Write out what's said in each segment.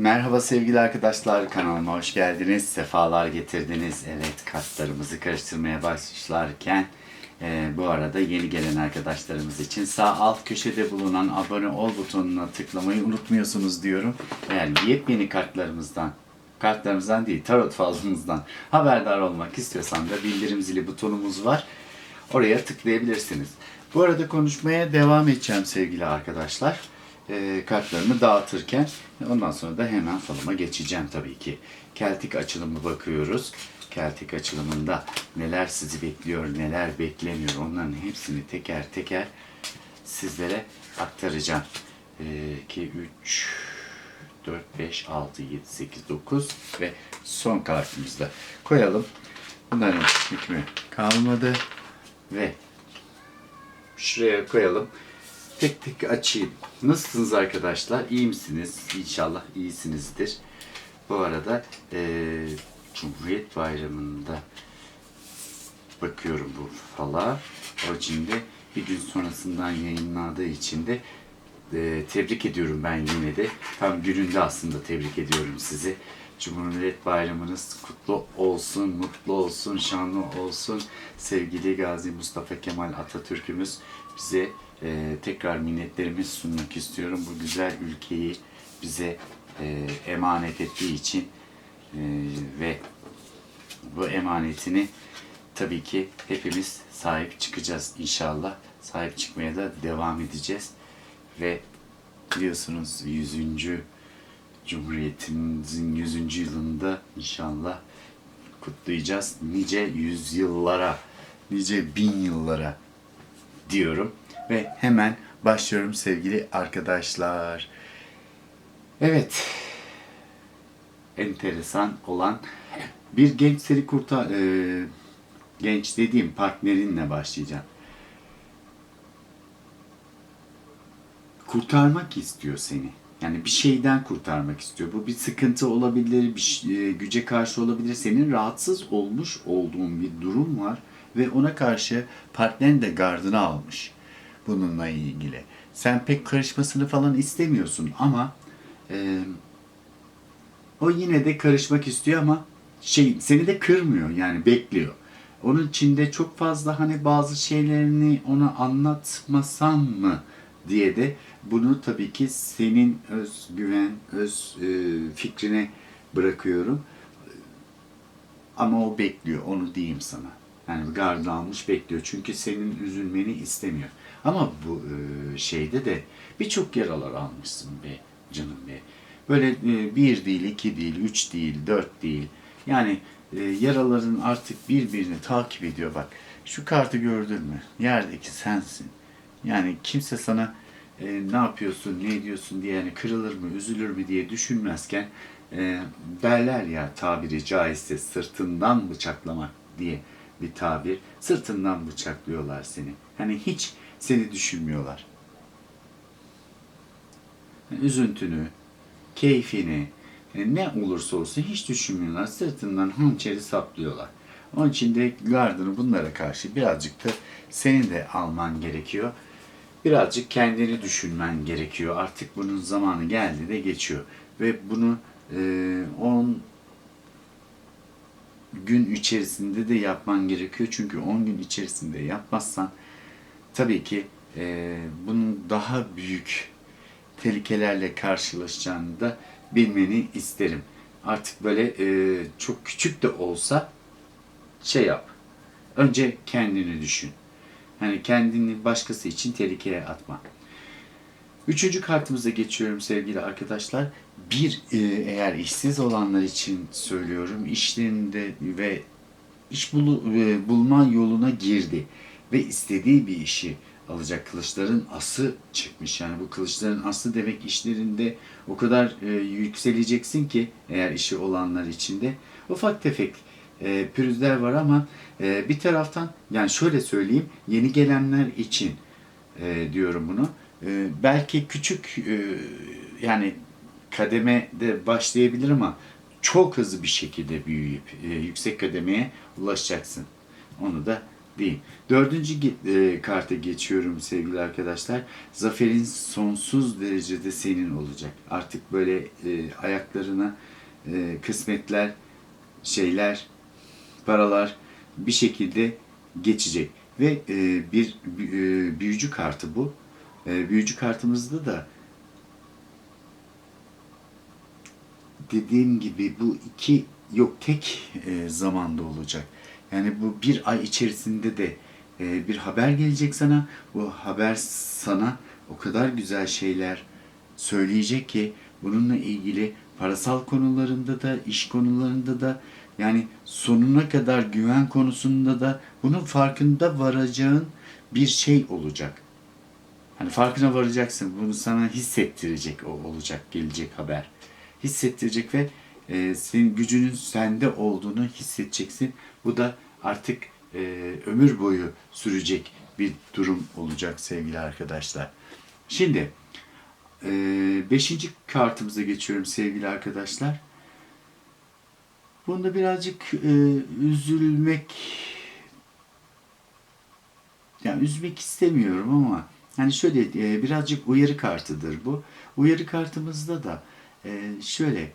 Merhaba sevgili arkadaşlar kanalıma hoş geldiniz. Sefalar getirdiniz. Evet kartlarımızı karıştırmaya başlarken e, bu arada yeni gelen arkadaşlarımız için sağ alt köşede bulunan abone ol butonuna tıklamayı unutmuyorsunuz diyorum. Eğer yepyeni kartlarımızdan kartlarımızdan değil tarot falımızdan haberdar olmak istiyorsan da bildirim zili butonumuz var. Oraya tıklayabilirsiniz. Bu arada konuşmaya devam edeceğim sevgili arkadaşlar. E, kartlarımı dağıtırken ondan sonra da hemen falıma geçeceğim tabii ki. Keltik açılımı bakıyoruz. Keltik açılımında neler sizi bekliyor, neler beklemiyor onların hepsini teker teker sizlere aktaracağım. 2, 3, 4, 5, 6, 7, 8, 9 ve son kartımızı da koyalım. Bunların hükmü kalmadı ve şuraya koyalım. Tek tek açayım. Nasılsınız arkadaşlar? İyi misiniz? İnşallah iyisinizdir. Bu arada eee, Cumhuriyet Bayramı'nda bakıyorum bu fala. O için de bir gün sonrasından yayınladığı için de eee, tebrik ediyorum ben yine de. Tam gününde aslında tebrik ediyorum sizi. Cumhuriyet Bayramınız kutlu olsun, mutlu olsun, şanlı olsun. Sevgili Gazi Mustafa Kemal Atatürk'ümüz bize e, tekrar minnetlerimi sunmak istiyorum. Bu güzel ülkeyi bize e, emanet ettiği için e, ve bu emanetini tabii ki hepimiz sahip çıkacağız inşallah. Sahip çıkmaya da devam edeceğiz. Ve biliyorsunuz 100. Cumhuriyetimizin 100. yılında inşallah kutlayacağız. Nice yüzyıllara, nice bin yıllara diyorum. Ve hemen başlıyorum sevgili arkadaşlar. Evet. Enteresan olan bir genç seni kurtar... e, genç dediğim partnerinle başlayacağım. kurtarmak istiyor seni. Yani bir şeyden kurtarmak istiyor. Bu bir sıkıntı olabilir, bir e, güce karşı olabilir. Senin rahatsız olmuş olduğun bir durum var ve ona karşı partnerin de gardını almış bununla ilgili. Sen pek karışmasını falan istemiyorsun ama e, o yine de karışmak istiyor ama şey seni de kırmıyor yani bekliyor. Onun içinde çok fazla hani bazı şeylerini ona anlatmasan mı diye de bunu tabii ki senin özgüven, öz e, fikrine bırakıyorum. Ama o bekliyor, onu diyeyim sana. Yani gard almış bekliyor. Çünkü senin üzülmeni istemiyor. Ama bu e, şeyde de birçok yaralar almışsın be canım be. Böyle e, bir değil, iki değil, üç değil, dört değil. Yani e, yaraların artık birbirini takip ediyor bak. Şu kartı gördün mü? Yerdeki sensin. Yani kimse sana e, ne yapıyorsun, ne ediyorsun diye yani kırılır mı, üzülür mü diye düşünmezken e, derler ya tabiri caizse sırtından bıçaklamak diye bir tabir. Sırtından bıçaklıyorlar seni. Hani hiç seni düşünmüyorlar. Üzüntünü, keyfini, e, ne olursa olsun hiç düşünmüyorlar. Sırtından hançeri saplıyorlar. Onun için de gardını bunlara karşı birazcık da senin de alman gerekiyor. Birazcık kendini düşünmen gerekiyor. Artık bunun zamanı geldi de geçiyor. Ve bunu 10 gün içerisinde de yapman gerekiyor. Çünkü 10 gün içerisinde yapmazsan tabii ki e, bunun daha büyük tehlikelerle karşılaşacağını da bilmeni isterim. Artık böyle e, çok küçük de olsa şey yap. Önce kendini düşün. Hani kendini başkası için tehlikeye atma. Üçüncü kartımıza geçiyorum sevgili arkadaşlar. Bir e, eğer işsiz olanlar için söylüyorum. işlerinde ve iş bulu, e, bulma yoluna girdi ve istediği bir işi alacak kılıçların ası çıkmış. Yani bu kılıçların ası demek işlerinde o kadar e, yükseleceksin ki eğer işi olanlar içinde ufak tefek e, pürüzler var ama e, bir taraftan yani şöyle söyleyeyim yeni gelenler için e, diyorum bunu. E, belki küçük e, yani kademede başlayabilir ama çok hızlı bir şekilde büyüyüp e, yüksek kademeye ulaşacaksın. Onu da bekleyeyim. Dördüncü e, karta geçiyorum sevgili arkadaşlar. Zaferin sonsuz derecede senin olacak. Artık böyle e, ayaklarına e, kısmetler, şeyler, paralar bir şekilde geçecek. Ve e, bir e, büyücü kartı bu. E, büyücü kartımızda da dediğim gibi bu iki yok tek e, zamanda olacak. Yani bu bir ay içerisinde de e, bir haber gelecek sana. Bu haber sana o kadar güzel şeyler söyleyecek ki bununla ilgili parasal konularında da iş konularında da yani sonuna kadar güven konusunda da bunun farkında varacağın bir şey olacak. Hani farkına varacaksın. Bunu sana hissettirecek o olacak gelecek haber. Hissettirecek ve e, senin gücünün sende olduğunu hissedeceksin. Bu da artık e, ömür boyu sürecek bir durum olacak sevgili arkadaşlar. Şimdi e, beşinci kartımıza geçiyorum sevgili arkadaşlar. Bunda birazcık e, üzülmek yani üzmek istemiyorum ama hani şöyle e, birazcık uyarı kartıdır bu. Uyarı kartımızda da e, şöyle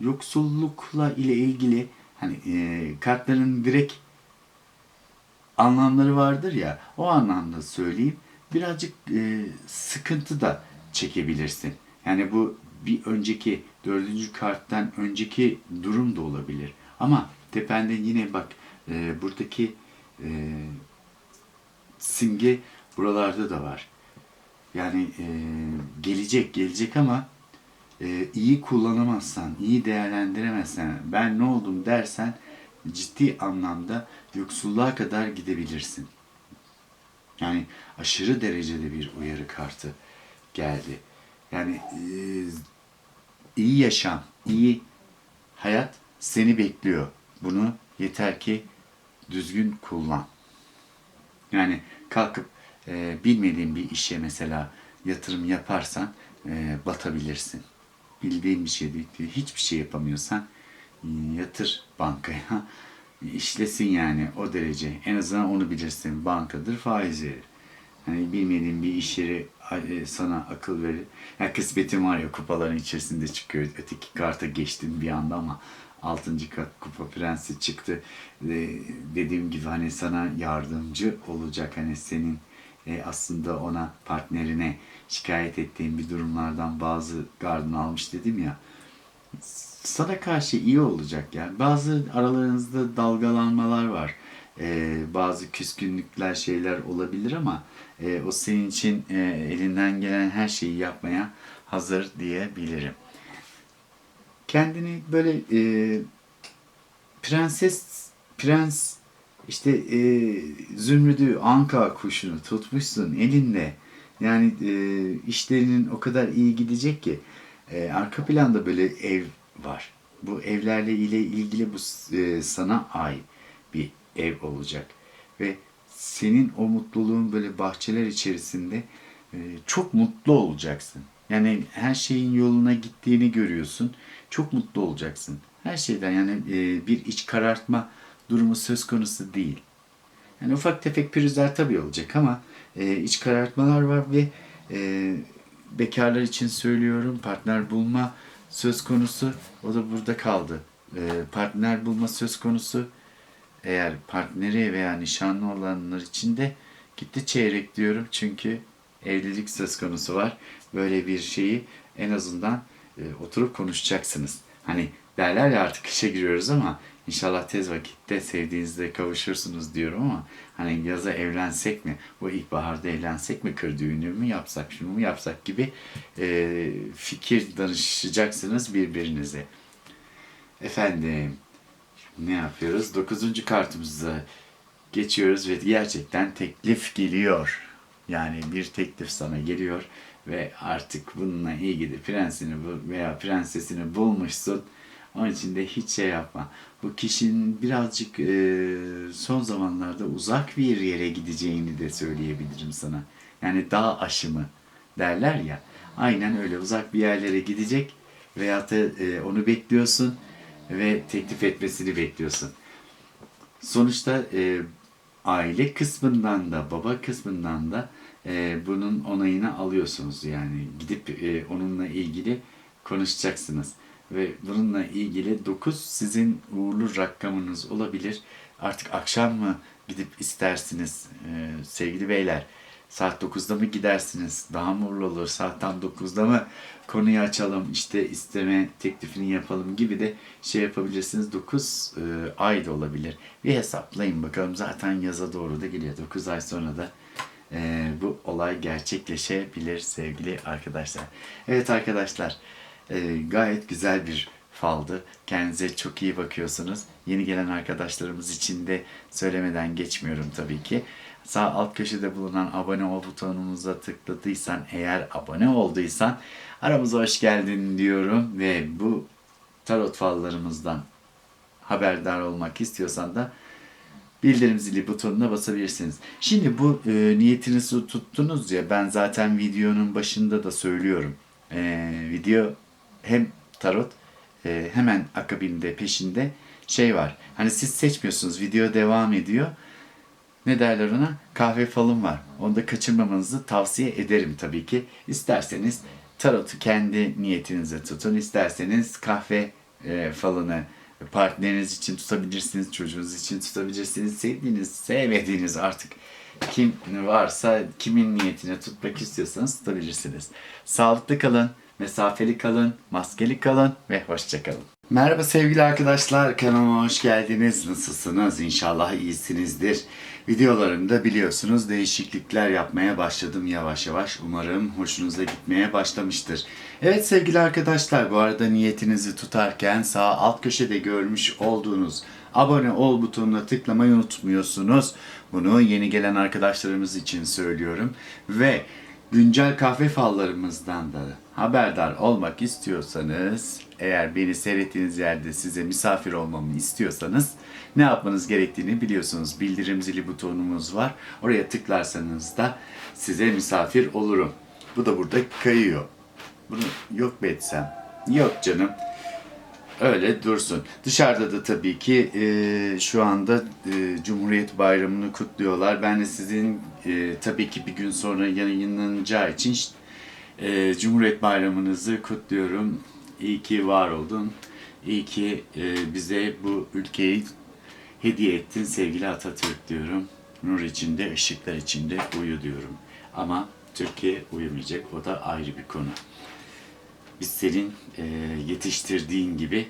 yoksullukla ile ilgili hani e, kartların direkt anlamları vardır ya o anlamda söyleyeyim birazcık e, sıkıntı da çekebilirsin. Yani bu bir önceki dördüncü karttan önceki durum da olabilir. Ama tepende yine bak e, buradaki e, simge buralarda da var. Yani e, gelecek gelecek ama e, iyi kullanamazsan, iyi değerlendiremezsen, ben ne oldum dersen ciddi anlamda yoksulluğa kadar gidebilirsin. Yani aşırı derecede bir uyarı kartı geldi. Yani e, iyi yaşam, iyi hayat seni bekliyor. Bunu yeter ki düzgün kullan. Yani kalkıp e, bilmediğin bir işe mesela yatırım yaparsan e, batabilirsin. Bildiğin bir şey değil. Hiçbir şey yapamıyorsan e, yatır bankaya. işlesin yani o derece. En azından onu bilirsin. Bankadır faiz verir. Hani bilmediğin bir iş yeri e, sana akıl verir. Ya kısmetin var ya kupaların içerisinde çıkıyor. Öteki karta geçtin bir anda ama 6. kat kupa prensi çıktı. Dediğim gibi hani sana yardımcı olacak. Hani senin e, aslında ona partnerine şikayet ettiğin bir durumlardan bazı gardını almış dedim ya sana karşı iyi olacak yani. Bazı aralarınızda dalgalanmalar var. Ee, bazı küskünlükler şeyler olabilir ama e, o senin için e, elinden gelen her şeyi yapmaya hazır diyebilirim. Kendini böyle e, prenses, prens işte e, zümrüdü, anka kuşunu tutmuşsun elinde. Yani e, işlerinin o kadar iyi gidecek ki e, arka planda böyle ev var. Bu evlerle ile ilgili bu e, sana ait bir ev olacak ve senin o mutluluğun böyle bahçeler içerisinde e, çok mutlu olacaksın. Yani her şeyin yoluna gittiğini görüyorsun. Çok mutlu olacaksın. Her şeyden yani e, bir iç karartma durumu söz konusu değil. Yani ufak tefek pürüzler tabii olacak ama e, iç karartmalar var ve e, bekarlar için söylüyorum partner bulma söz konusu o da burada kaldı. E, partner bulma söz konusu eğer partneri veya nişanlı olanlar için de gitti çeyrek diyorum çünkü evlilik söz konusu var. Böyle bir şeyi en azından e, oturup konuşacaksınız. Hani derler ya artık kışa giriyoruz ama inşallah tez vakitte sevdiğinizde kavuşursunuz diyorum ama hani yaza evlensek mi, bu ilkbaharda evlensek mi, kır düğünü mü yapsak, şunu mu yapsak gibi e, fikir danışacaksınız birbirinize. Efendim ne yapıyoruz? Dokuzuncu kartımıza geçiyoruz ve gerçekten teklif geliyor. Yani bir teklif sana geliyor ve artık bununla ilgili prensini veya prensesini bulmuşsun. Onun için de hiç şey yapma. Bu kişinin birazcık e, son zamanlarda uzak bir yere gideceğini de söyleyebilirim sana. Yani dağ aşımı derler ya. Aynen öyle uzak bir yerlere gidecek veya da e, onu bekliyorsun ve teklif etmesini bekliyorsun. Sonuçta e, aile kısmından da baba kısmından da e, bunun onayını alıyorsunuz. Yani gidip e, onunla ilgili konuşacaksınız. Ve bununla ilgili 9 sizin uğurlu rakamınız olabilir. Artık akşam mı gidip istersiniz e, sevgili beyler? Saat 9'da mı gidersiniz? Daha mı uğurlu olur? Saat tam 9'da mı konuyu açalım, işte isteme teklifini yapalım gibi de şey yapabilirsiniz. 9 e, ay da olabilir. Bir hesaplayın bakalım. Zaten yaza doğru da geliyor. 9 ay sonra da e, bu olay gerçekleşebilir sevgili arkadaşlar. Evet arkadaşlar e, gayet güzel bir faldı. Kendinize çok iyi bakıyorsunuz. Yeni gelen arkadaşlarımız için de söylemeden geçmiyorum tabii ki. Sağ alt köşede bulunan abone ol butonumuza tıkladıysan, eğer abone olduysan aramıza hoş geldin diyorum ve bu tarot fallarımızdan haberdar olmak istiyorsan da bildirim zili butonuna basabilirsiniz. Şimdi bu e, niyetinizi tuttunuz ya ben zaten videonun başında da söylüyorum. E, video hem tarot e, hemen akabinde peşinde şey var. Hani siz seçmiyorsunuz video devam ediyor. Ne derler ona? Kahve falım var. Onu da kaçırmamanızı tavsiye ederim tabii ki. İsterseniz tarotu kendi niyetinize tutun. İsterseniz kahve e, falını partneriniz için tutabilirsiniz, çocuğunuz için tutabilirsiniz. Sevdiğiniz, sevmediğiniz artık kim varsa kimin niyetine tutmak istiyorsanız tutabilirsiniz. Sağlıklı kalın, mesafeli kalın, maskeli kalın ve hoşça kalın. Merhaba sevgili arkadaşlar, kanalıma hoş geldiniz. Nasılsınız? İnşallah iyisinizdir. Videolarımda biliyorsunuz değişiklikler yapmaya başladım yavaş yavaş. Umarım hoşunuza gitmeye başlamıştır. Evet sevgili arkadaşlar, bu arada niyetinizi tutarken sağ alt köşede görmüş olduğunuz abone ol butonuna tıklamayı unutmuyorsunuz. Bunu yeni gelen arkadaşlarımız için söylüyorum. Ve güncel kahve fallarımızdan da haberdar olmak istiyorsanız, eğer beni seyrettiğiniz yerde size misafir olmamı istiyorsanız ne yapmanız gerektiğini biliyorsunuz. Bildirim zili butonumuz var. Oraya tıklarsanız da size misafir olurum. Bu da burada kayıyor. Bunu yok mu etsem? Yok canım. Öyle dursun. Dışarıda da tabii ki e, şu anda e, Cumhuriyet Bayramı'nı kutluyorlar. Ben de sizin e, tabii ki bir gün sonra yayınlanacağı için e, Cumhuriyet Bayramınızı kutluyorum. İyi ki var oldun. İyi ki e, bize bu ülkeyi hediye ettin sevgili Atatürk diyorum. Nur içinde, ışıklar içinde uyu diyorum. Ama Türkiye uyumayacak. O da ayrı bir konu biz senin e, yetiştirdiğin gibi,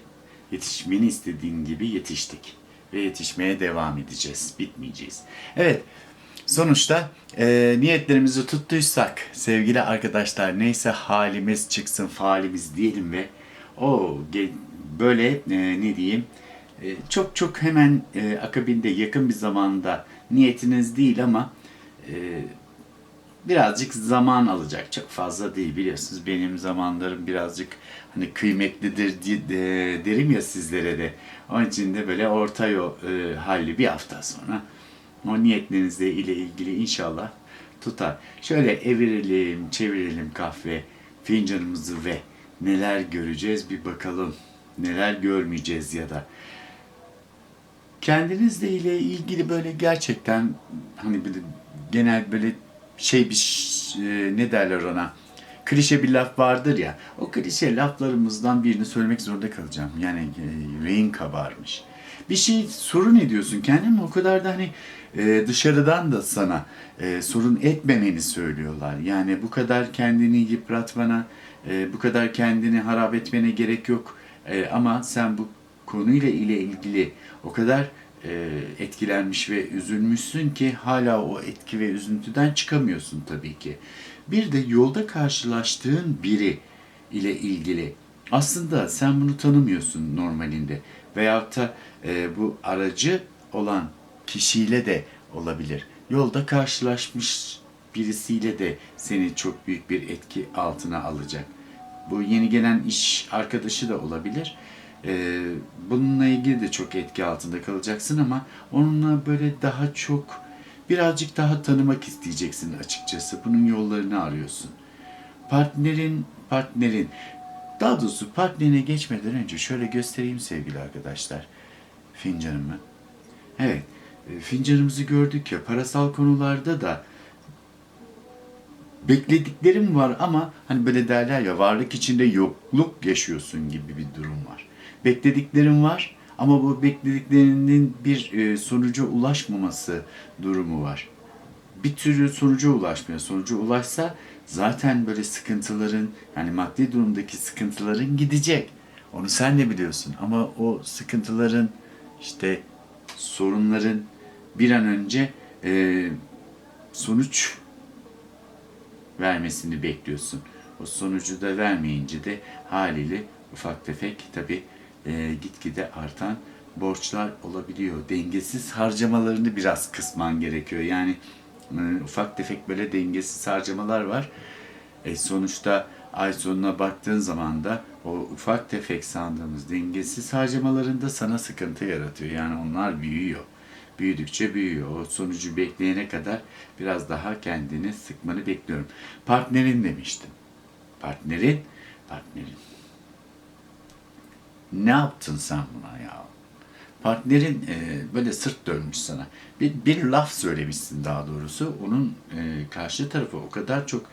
yetişmeni istediğin gibi yetiştik. Ve yetişmeye devam edeceğiz, bitmeyeceğiz. Evet, sonuçta e, niyetlerimizi tuttuysak sevgili arkadaşlar neyse halimiz çıksın faalimiz diyelim ve o ge- böyle e, ne diyeyim e, çok çok hemen e, akabinde yakın bir zamanda niyetiniz değil ama e, birazcık zaman alacak. Çok fazla değil biliyorsunuz. Benim zamanlarım birazcık hani kıymetlidir di- de- derim ya sizlere de. Onun için de böyle orta yol e, halli bir hafta sonra o niyetlerinizle ile ilgili inşallah tutar. Şöyle evirelim, çevirelim kahve fincanımızı ve neler göreceğiz bir bakalım. Neler görmeyeceğiz ya da kendinizle ile ilgili böyle gerçekten hani böyle genel böyle şey bir e, ne derler ona klişe bir laf vardır ya o klişe laflarımızdan birini söylemek zorunda kalacağım. Yani e, kabarmış. Bir şey sorun ediyorsun kendin o kadar da hani e, dışarıdan da sana e, sorun etmemeni söylüyorlar. Yani bu kadar kendini yıpratmana, bu kadar kendini harap etmene gerek yok. Ama sen bu konuyla ile ilgili o kadar etkilenmiş ve üzülmüşsün ki hala o etki ve üzüntüden çıkamıyorsun tabii ki. Bir de yolda karşılaştığın biri ile ilgili aslında sen bunu tanımıyorsun normalinde veyahut da e, bu aracı olan kişiyle de olabilir. Yolda karşılaşmış birisiyle de seni çok büyük bir etki altına alacak. Bu yeni gelen iş arkadaşı da olabilir. Ee, bununla ilgili de çok etki altında kalacaksın ama onunla böyle daha çok birazcık daha tanımak isteyeceksin açıkçası. Bunun yollarını arıyorsun. Partnerin, partnerin daha doğrusu partnerine geçmeden önce şöyle göstereyim sevgili arkadaşlar fincanımı. Evet, e, fincanımızı gördük ya parasal konularda da beklediklerim var ama hani böyle derler ya varlık içinde yokluk yaşıyorsun gibi bir durum var. Beklediklerim var ama bu beklediklerinin bir e, sonuca ulaşmaması durumu var. Bir türlü sonuca ulaşmıyor. Sonuca ulaşsa zaten böyle sıkıntıların yani maddi durumdaki sıkıntıların gidecek. Onu sen de biliyorsun ama o sıkıntıların işte sorunların bir an önce e, sonuç vermesini bekliyorsun. O sonucu da vermeyince de haliyle ufak tefek tabi gitgide artan borçlar olabiliyor. Dengesiz harcamalarını biraz kısman gerekiyor. Yani e, ufak tefek böyle dengesiz harcamalar var. E, sonuçta ay sonuna baktığın zaman da o ufak tefek sandığımız dengesiz harcamalarında sana sıkıntı yaratıyor. Yani onlar büyüyor. Büyüdükçe büyüyor. O sonucu bekleyene kadar biraz daha kendini sıkmanı bekliyorum. Partnerin demiştim. Partnerin, partnerin. Ne yaptın sen buna ya? Partnerin e, böyle sırt dönmüş sana. Bir, bir laf söylemişsin daha doğrusu. Onun e, karşı tarafı o kadar çok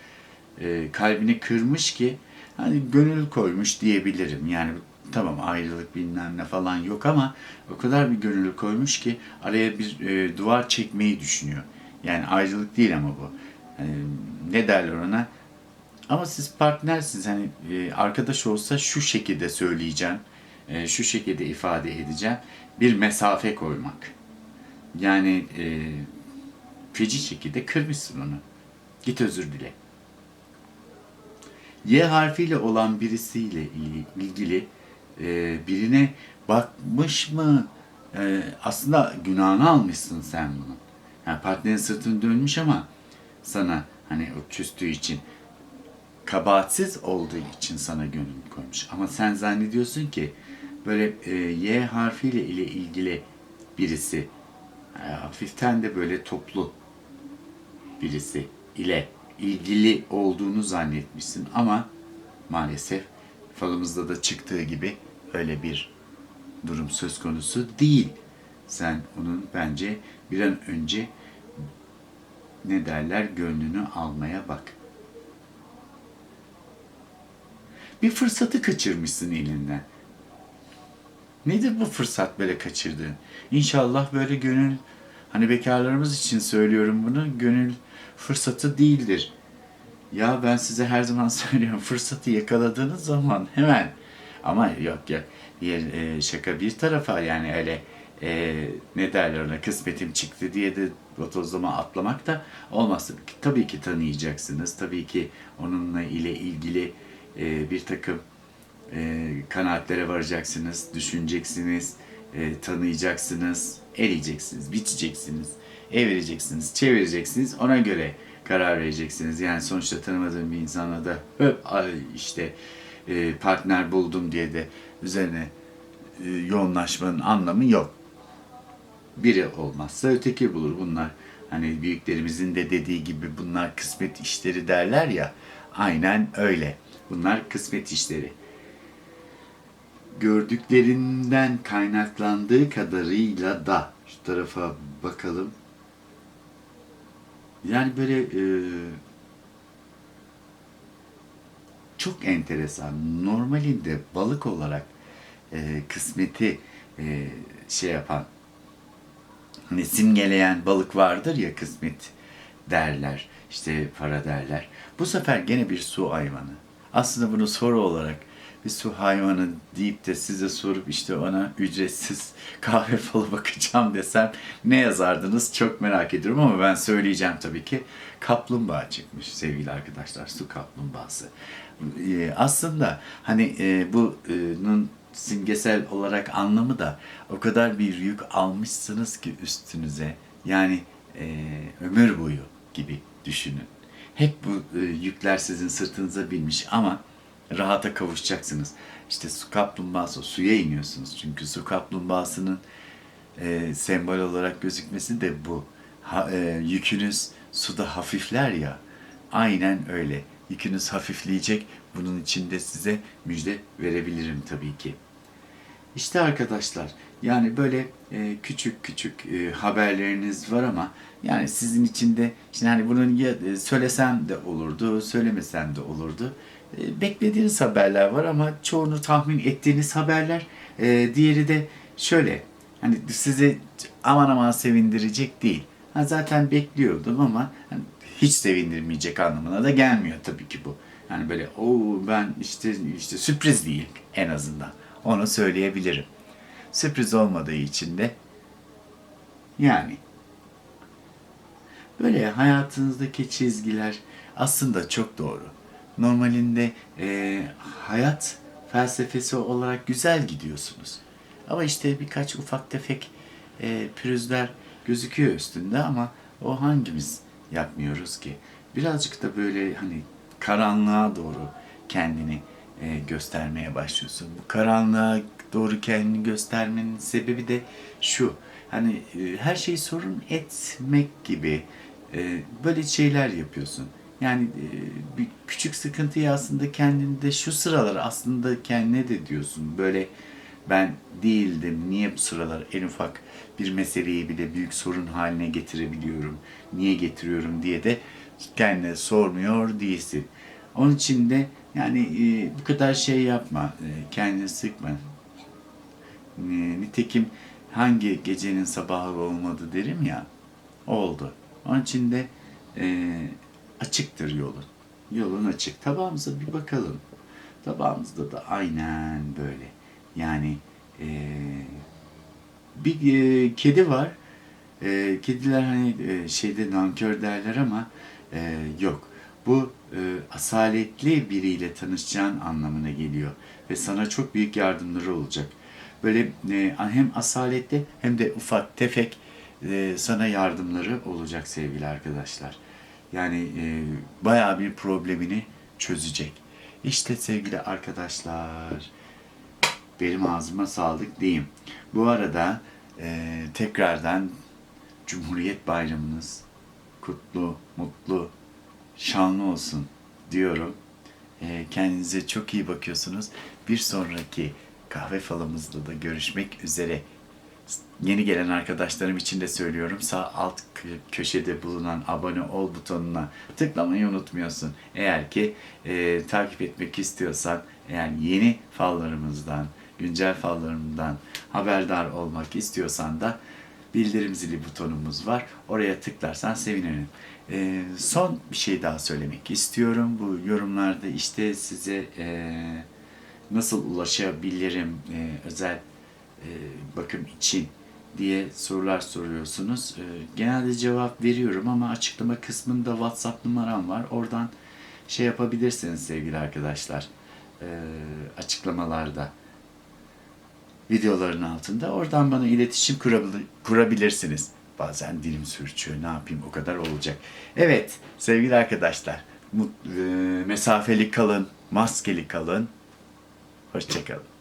e, kalbini kırmış ki hani gönül koymuş diyebilirim. Yani tamam ayrılık bilmem ne falan yok ama o kadar bir gönül koymuş ki araya bir e, duvar çekmeyi düşünüyor. Yani ayrılık değil ama bu. Hani ne derler ona? Ama siz partnersiniz. Hani e, arkadaş olsa şu şekilde söyleyeceğim. E, şu şekilde ifade edeceğim. Bir mesafe koymak. Yani e, feci şekilde kırmışsın onu. Git özür dile. Y harfiyle olan birisiyle il- ilgili e, birine bakmış mı? E, aslında günahını almışsın sen bunun. Yani partnerin sırtını dönmüş ama sana hani o küstüğü için kabahatsiz olduğu için sana gönül koymuş. Ama sen zannediyorsun ki böyle e, Y harfiyle ile ilgili birisi e, hafiften de böyle toplu birisi ile ilgili olduğunu zannetmişsin ama maalesef falımızda da çıktığı gibi öyle bir durum söz konusu değil. Sen onun bence bir an önce ne derler gönlünü almaya bak. Bir fırsatı kaçırmışsın elinden. Nedir bu fırsat böyle kaçırdığın? İnşallah böyle gönül, hani bekarlarımız için söylüyorum bunu, gönül fırsatı değildir. Ya ben size her zaman söylüyorum, fırsatı yakaladığınız zaman hemen, ama yok bir e, şaka bir tarafa yani öyle e, ne derler ona kısmetim çıktı diye de botozlama atlamak da olmaz. Tabii ki tanıyacaksınız, tabii ki onunla ile ilgili e, bir takım e, kanaatlere varacaksınız, düşüneceksiniz, e, tanıyacaksınız, eleyeceksiniz, biçeceksiniz, evireceksiniz, çevireceksiniz. Ona göre karar vereceksiniz. Yani sonuçta tanımadığım bir insanla da işte e, partner buldum diye de üzerine e, yoğunlaşmanın anlamı yok. Biri olmazsa öteki bulur. Bunlar hani büyüklerimizin de dediği gibi bunlar kısmet işleri derler ya. Aynen öyle. Bunlar kısmet işleri. Gördüklerinden kaynaklandığı kadarıyla da şu tarafa bakalım. Yani böyle e, çok enteresan. Normalinde balık olarak e, kısmeti e, şey yapan hani simgeleyen balık vardır ya kısmet derler. işte para derler. Bu sefer gene bir su hayvanı. Aslında bunu soru olarak bir su hayvanı deyip de size sorup işte ona ücretsiz kahve falı bakacağım desem ne yazardınız çok merak ediyorum ama ben söyleyeceğim tabii ki. Kaplumbağa çıkmış sevgili arkadaşlar su kaplumbağası. Ee, aslında hani e, bunun simgesel olarak anlamı da o kadar bir yük almışsınız ki üstünüze. Yani e, ömür boyu gibi düşünün. Hep bu e, yükler sizin sırtınıza binmiş ama rahata kavuşacaksınız. İşte su kaplumbağası, suya iniyorsunuz. Çünkü su kaplumbağasının e, sembol olarak gözükmesi de bu. Ha, e, yükünüz suda hafifler ya. Aynen öyle. Yükünüz hafifleyecek. Bunun için de size müjde verebilirim tabii ki. İşte arkadaşlar yani böyle e, küçük küçük e, haberleriniz var ama yani sizin için de şimdi hani bunu ya, e, söylesem de olurdu, söylemesem de olurdu. E, beklediğiniz haberler var ama çoğunu tahmin ettiğiniz haberler. E, diğeri de şöyle hani sizi aman aman sevindirecek değil. Ha, zaten bekliyordum ama hani hiç sevindirmeyecek anlamına da gelmiyor tabii ki bu. Yani böyle o ben işte işte sürpriz değil en azından. Onu söyleyebilirim. Sürpriz olmadığı için de yani böyle hayatınızdaki çizgiler aslında çok doğru. Normalinde e, hayat felsefesi olarak güzel gidiyorsunuz. Ama işte birkaç ufak tefek e, pürüzler gözüküyor üstünde ama o hangimiz yapmıyoruz ki? Birazcık da böyle hani karanlığa doğru kendini e, göstermeye başlıyorsun. Bu karanlığa doğru kendini göstermenin sebebi de şu. Hani e, her şeyi sorun etmek gibi e, böyle şeyler yapıyorsun. Yani e, bir küçük sıkıntıyı aslında kendinde şu sıralar aslında kendine de diyorsun. Böyle ben değildim. Niye bu sıralar en ufak bir meseleyi bile büyük sorun haline getirebiliyorum? Niye getiriyorum diye de kendine sormuyor değilsin. Onun için de yani e, bu kadar şey yapma, e, kendini sıkma. E, nitekim hangi gecenin sabahı olmadı derim ya, oldu. Onun için de e, açıktır yolun. Yolun açık. Tabağımıza bir bakalım. Tabağımızda da aynen böyle. Yani e, bir e, kedi var. E, kediler hani e, şeyde nankör derler ama e, yok. Bu e, asaletli biriyle tanışacağın anlamına geliyor ve sana çok büyük yardımları olacak. Böyle e, hem asaletli hem de ufak tefek e, sana yardımları olacak sevgili arkadaşlar. Yani e, bayağı bir problemini çözecek. İşte sevgili arkadaşlar benim ağzıma sağlık diyeyim. Bu arada e, tekrardan Cumhuriyet Bayramınız kutlu, mutlu, şanlı olsun diyorum. E, kendinize çok iyi bakıyorsunuz. Bir sonraki kahve falımızda da görüşmek üzere. Yeni gelen arkadaşlarım için de söylüyorum. Sağ alt kö- köşede bulunan abone ol butonuna tıklamayı unutmuyorsun. Eğer ki e, takip etmek istiyorsan, eğer yeni fallarımızdan, güncel fallarımdan haberdar olmak istiyorsan da bildirim zili butonumuz var. Oraya tıklarsan sevinirim. E, son bir şey daha söylemek istiyorum. Bu yorumlarda işte size e, nasıl ulaşabilirim e, özel e, bakım için diye sorular soruyorsunuz. E, genelde cevap veriyorum ama açıklama kısmında WhatsApp numaram var. Oradan şey yapabilirsiniz sevgili arkadaşlar. E, açıklamalarda videoların altında. Oradan bana iletişim kurabil- kurabilirsiniz. Bazen dilim sürçüyor. Ne yapayım o kadar olacak. Evet sevgili arkadaşlar. e, mesafeli kalın, maskeli kalın. Hoşçakalın.